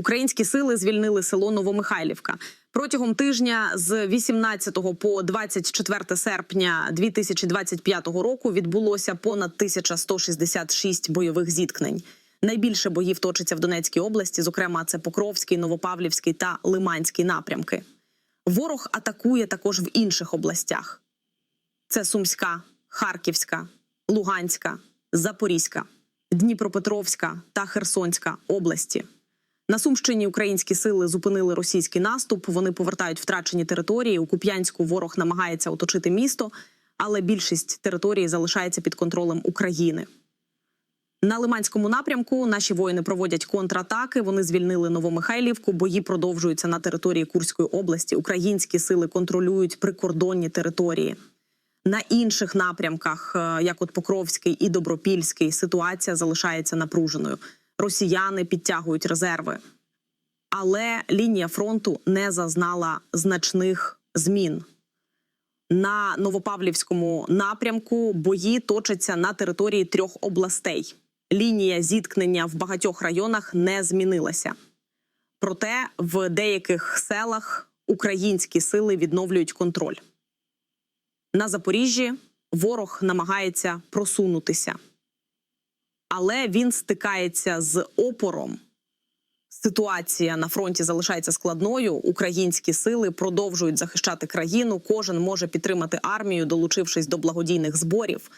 Українські сили звільнили село Новомихайлівка. Протягом тижня з 18 по 24 серпня 2025 року відбулося понад 1166 бойових зіткнень. Найбільше боїв точиться в Донецькій області, зокрема, це Покровський, Новопавлівський та Лиманський напрямки. Ворог атакує також в інших областях: це Сумська, Харківська, Луганська, Запорізька, Дніпропетровська та Херсонська області. На Сумщині українські сили зупинили російський наступ. Вони повертають втрачені території. У Куп'янську ворог намагається оточити місто, але більшість території залишається під контролем України. На Лиманському напрямку наші воїни проводять контратаки. Вони звільнили Новомихайлівку. Бої продовжуються на території Курської області. Українські сили контролюють прикордонні території. На інших напрямках, е, як от Покровський і Добропільський, ситуація залишається напруженою. Росіяни підтягують резерви, але лінія фронту не зазнала значних змін. На Новопавлівському напрямку бої точаться на території трьох областей. Лінія зіткнення в багатьох районах не змінилася. Проте в деяких селах українські сили відновлюють контроль. На Запоріжжі ворог намагається просунутися, але він стикається з опором. Ситуація на фронті залишається складною. Українські сили продовжують захищати країну. Кожен може підтримати армію, долучившись до благодійних зборів.